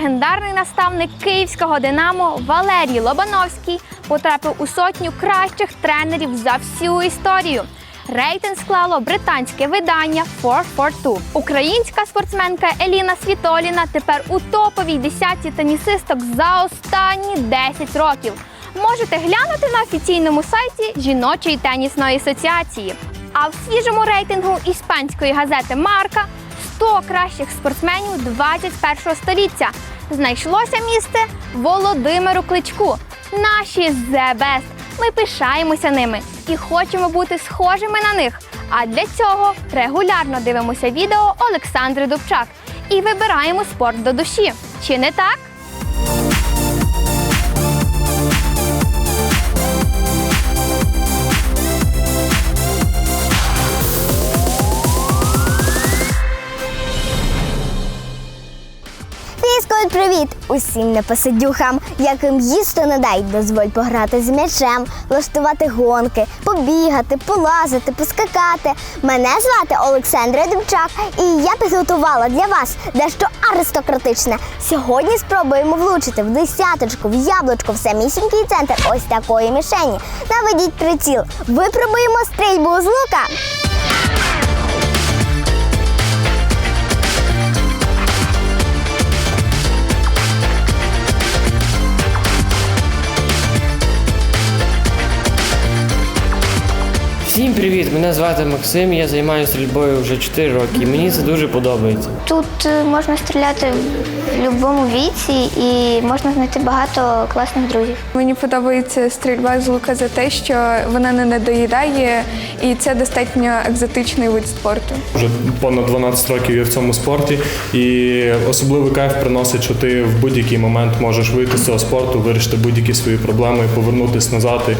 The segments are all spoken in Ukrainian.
легендарний наставник київського Динамо Валерій Лобановський потрапив у сотню кращих тренерів за всю історію. Рейтинг склало британське видання 442. Українська спортсменка Еліна Світоліна тепер у топовій десятці тенісисток за останні 10 років. Можете глянути на офіційному сайті жіночої тенісної асоціації. А в свіжому рейтингу іспанської газети Марка 100 кращих спортсменів 21 століття знайшлося місце Володимиру Кличку. Наші The Best. Ми пишаємося ними і хочемо бути схожими на них. А для цього регулярно дивимося відео Олександри Дубчак і вибираємо спорт до душі. Чи не так? Привіт усім непосидюхам, яким їсти не дай, дозволь пограти з м'ячем, влаштувати гонки, побігати, полазити, поскакати. Мене звати Олександра Демчак, і я підготувала для вас дещо аристократичне. Сьогодні спробуємо влучити в десяточку, в яблучко, в самісінький центр ось такої мішені. Наведіть приціл. Випробуємо стрільбу з лука. Всім привіт! Мене звати Максим. Я займаюся стрільбою вже 4 роки. і Мені це дуже подобається. Тут е, можна стріляти в будь-якому віці і можна знайти багато класних друзів. Мені подобається стрільба з лука за те, що вона не надоїдає, і це достатньо екзотичний вид спорту. Вже понад 12 років я в цьому спорті, і особливий кайф приносить, що ти в будь-який момент можеш вийти з цього спорту, вирішити будь-які свої проблеми, повернутися назад і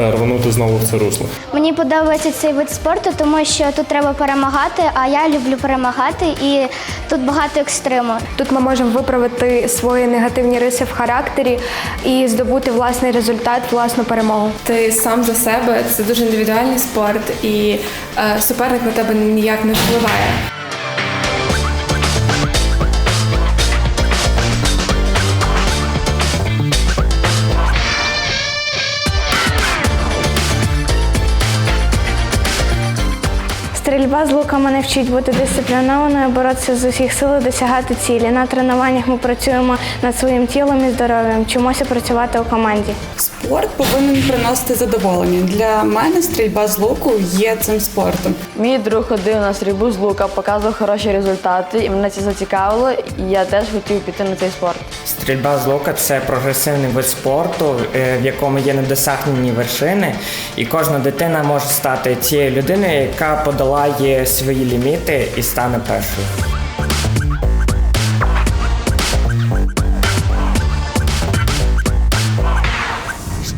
е, рванути знову в це русло. Мені подобається цей вид спорту, тому що тут треба перемагати, а я люблю перемагати і тут багато екстриму. Тут ми можемо виправити свої негативні риси в характері і здобути власний результат, власну перемогу. Ти сам за себе, це дуже індивідуальний спорт, і е, суперник на тебе ніяк не впливає. Стрільба з лука мене вчить бути дисциплінованою, боротися з усіх сил, і досягати цілі. На тренуваннях ми працюємо над своїм тілом і здоров'ям, вчимося працювати у команді. Спорт повинен приносити задоволення. Для мене стрільба з луку є цим спортом. Мій друг ходив на стрільбу з лука, показував хороші результати, і мене це зацікавило, і я теж хотів піти на цей спорт. Стрільба з лука це прогресивний вид спорту, е, в якому є недосягнені вершини, і кожна дитина може стати цією людиною, яка подолає свої ліміти і стане першою.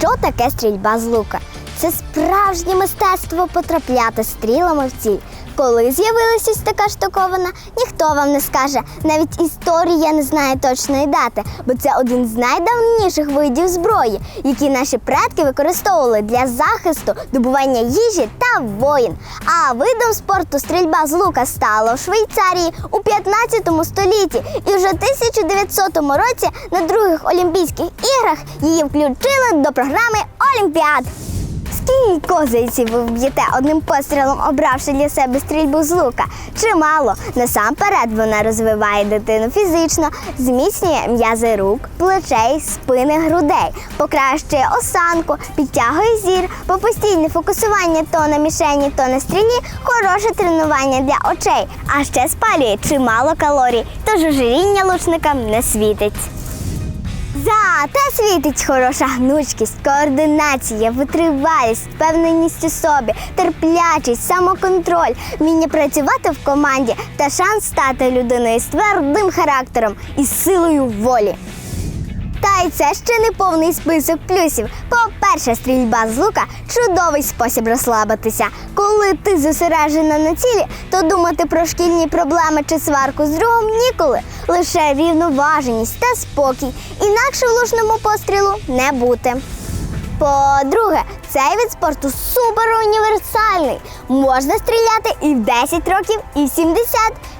Що таке стрільба з лука? Це справжнє мистецтво потрапляти стрілами в ціль. Коли з'явилася така штуковина, ніхто вам не скаже. Навіть історія не знає точної дати, бо це один з найдавніших видів зброї, які наші предки використовували для захисту, добування їжі та воїн. А видом спорту стрільба з лука стала в Швейцарії у 15 столітті, і вже в 1900 році на других Олімпійських іграх її включили до програми Олімпіад. Скільки козайців ви вб'єте одним пострілом, обравши для себе стрільбу з лука? Чимало. Насамперед вона розвиває дитину фізично, зміцнює м'язи рук, плечей, спини, грудей, покращує осанку, підтягує зір, бо постійне фокусування то на мішені, то на стрілі хороше тренування для очей, а ще спалює чимало калорій, тож ожиріння лучникам не світить. Зате світить хороша гнучкість, координація, витривалість, впевненість у собі, терплячість, самоконтроль, вміння працювати в команді та шанс стати людиною з твердим характером і силою волі. Та й це ще не повний список плюсів. По-перше, стрільба з лука чудовий спосіб розслабитися. Коли ти зосереджена на цілі, то думати про шкільні проблеми чи сварку з другом ніколи. Лише рівноваженість та спокій. Інакше влучному пострілу не бути. По-друге, цей вид спорту супер універсальний. Можна стріляти і в 10 років, і в 70,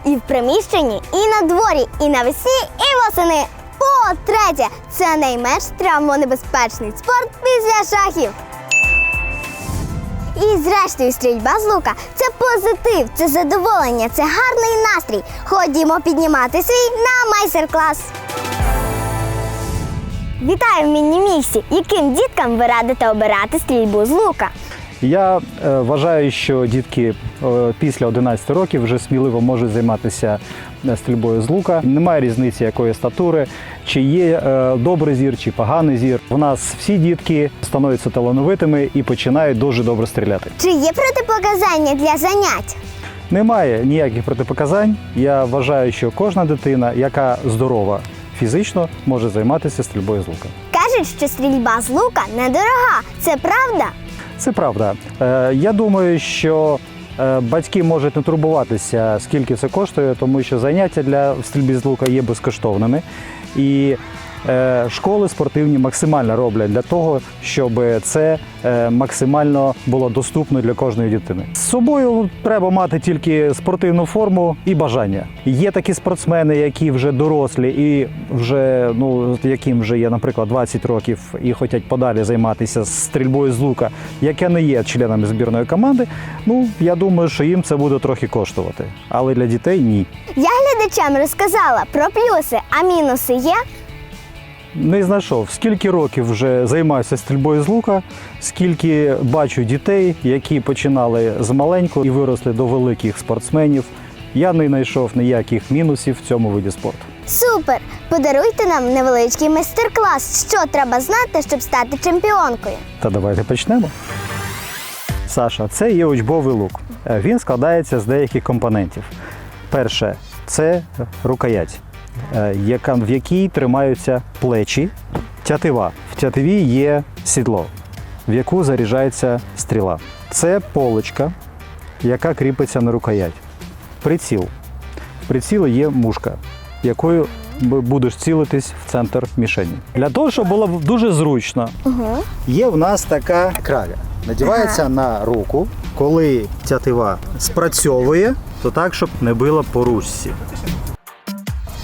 і в приміщенні, і на дворі, і навесні, і восени. О, третє це найменш травмонебезпечний спорт після шахів. І зрештою, стрільба з лука це позитив, це задоволення, це гарний настрій. Ходімо піднімати свій на майстер-клас. Вітаю в міні-місті. Яким діткам ви радите обирати стрільбу з лука? Я е, вважаю, що дітки е, після 11 років вже сміливо можуть займатися е, стрільбою з лука. Немає різниці якої статури, чи є добрий зір, чи поганий зір. У нас всі дітки становляться талановитими і починають дуже добре стріляти. Чи є протипоказання для занять? Немає ніяких протипоказань. Я вважаю, що кожна дитина, яка здорова фізично, може займатися стрільбою з лука. Кажуть, що стрільба з лука недорога. Це правда? Це правда. Е, Я думаю, що е, батьки можуть не турбуватися, скільки це коштує, тому що заняття для стрільби з лука є безкоштовними. І школи спортивні максимально роблять для того, щоб це е, максимально було доступно для кожної дитини. З собою треба мати тільки спортивну форму і бажання. Є такі спортсмени, які вже дорослі і вже ну яким вже є, наприклад, 20 років і хочуть подалі займатися стрільбою з лука, яке не є членами збірної команди. Ну я думаю, що їм це буде трохи коштувати, але для дітей ні. Я глядачам розказала про плюси, а мінуси є. Не знайшов, скільки років вже займаюся стрільбою з лука, скільки бачу дітей, які починали з маленького і виросли до великих спортсменів. Я не знайшов ніяких мінусів в цьому виді спорту. Супер! Подаруйте нам невеличкий майстер-клас, що треба знати, щоб стати чемпіонкою. Та давайте почнемо. Саша, це є учбовий лук. Е, Він складається з деяких компонентів. Перше це рукоять, в якій тримаються плечі, тятива. В тятиві є сідло, в яку заряджається стріла. Це полочка, яка кріпиться на рукоять. Приціл. В прицілі є мушка, якою будеш цілитись в центр мішені. Для того, щоб було дуже зручно, Є в нас така краля. Надівається на руку. Коли тятива спрацьовує, то так, щоб не било по ручці.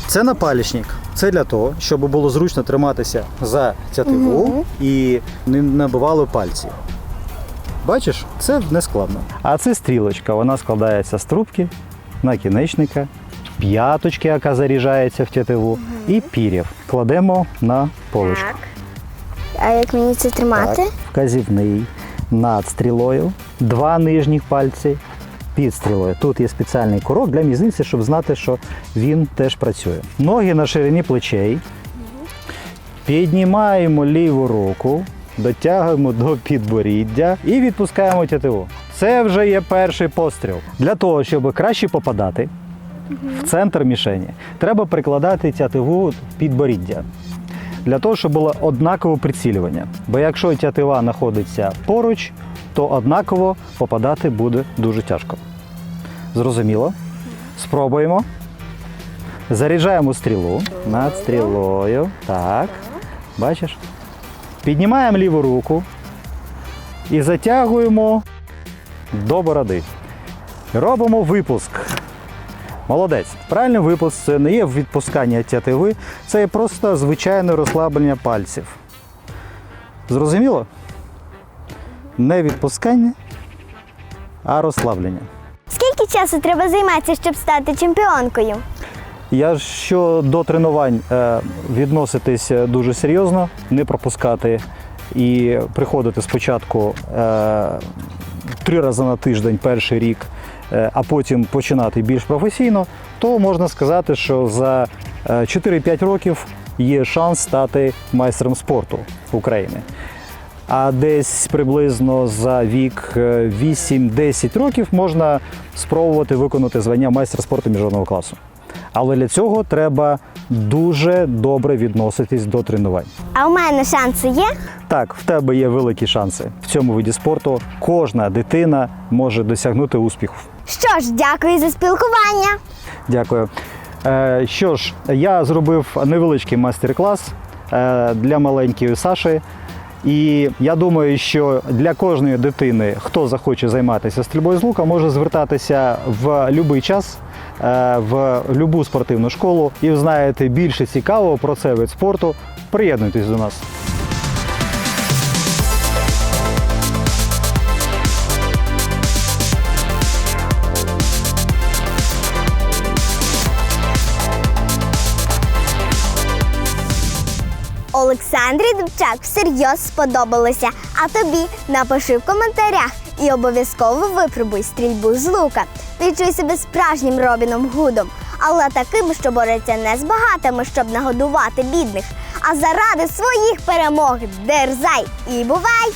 Це напалічник. Це для того, щоб було зручно триматися за тятиву і не набивали пальці. Бачиш, це не складно. А це стрілочка. Вона складається з трубки, накінечника, п'яточки, яка заряджається в тятиву, і пір'їв. Кладемо на полочку. А як мені це тримати? Так, вказівний над стрілою, два нижніх пальці під стрілою. Тут є спеціальний курок для мізниці, щоб знати, що він теж працює. Ноги на ширині плечей. Піднімаємо ліву руку, дотягуємо до підборіддя і відпускаємо тятиву. Це вже є перший постріл. Для того, щоб краще попадати в центр мішені, треба прикладати тятиву підборіддя для того, щоб було однакове прицілювання. Бо якщо тятива знаходиться поруч, то однаково попадати буде дуже тяжко. Зрозуміло? Спробуємо. Заряджаємо стрілу над стрілою. Так. Бачиш? Піднімаємо ліву руку і затягуємо до бороди. Робимо випуск. Молодець. Правильний випуск це не є відпускання тятиви, це є просто звичайне розслаблення пальців. Зрозуміло? Не відпускання, а розслаблення. Скільки часу треба займатися, щоб стати чемпіонкою? Я що до тренувань е, відноситись дуже серйозно, не пропускати і приходити спочатку е, три рази на тиждень перший рік, е, а потім починати більш професійно, то можна сказати, що за е, 4-5 років є шанс стати майстром спорту України. А десь приблизно за вік е, 8-10 років можна спробувати виконати звання майстра спорту міжнародного класу. Але для цього треба дуже добре відноситись до тренувань. А у мене шанси є? Так, в тебе є великі шанси. В цьому виді спорту кожна дитина може досягнути успіху. Що ж, дякую за спілкування. Дякую. Е, що ж, я зробив невеличкий майстер-клас е, для маленької Саші. І я думаю, що для кожної дитини, хто захоче займатися стрільбою з лука, може звертатися в будь-який час е, в любу спортивну школу і знаєте більше цікавого про цей вид спорту, приєднуйтесь до нас. Олександрі Дубчак всерйоз сподобалося. А тобі напиши в коментарях і обов'язково випробуй стрільбу з лука. Відчуй себе справжнім Робіном Гудом, але таким, що бореться не з багатими, щоб нагодувати бідних, а заради своїх перемог. Дерзай і бувай!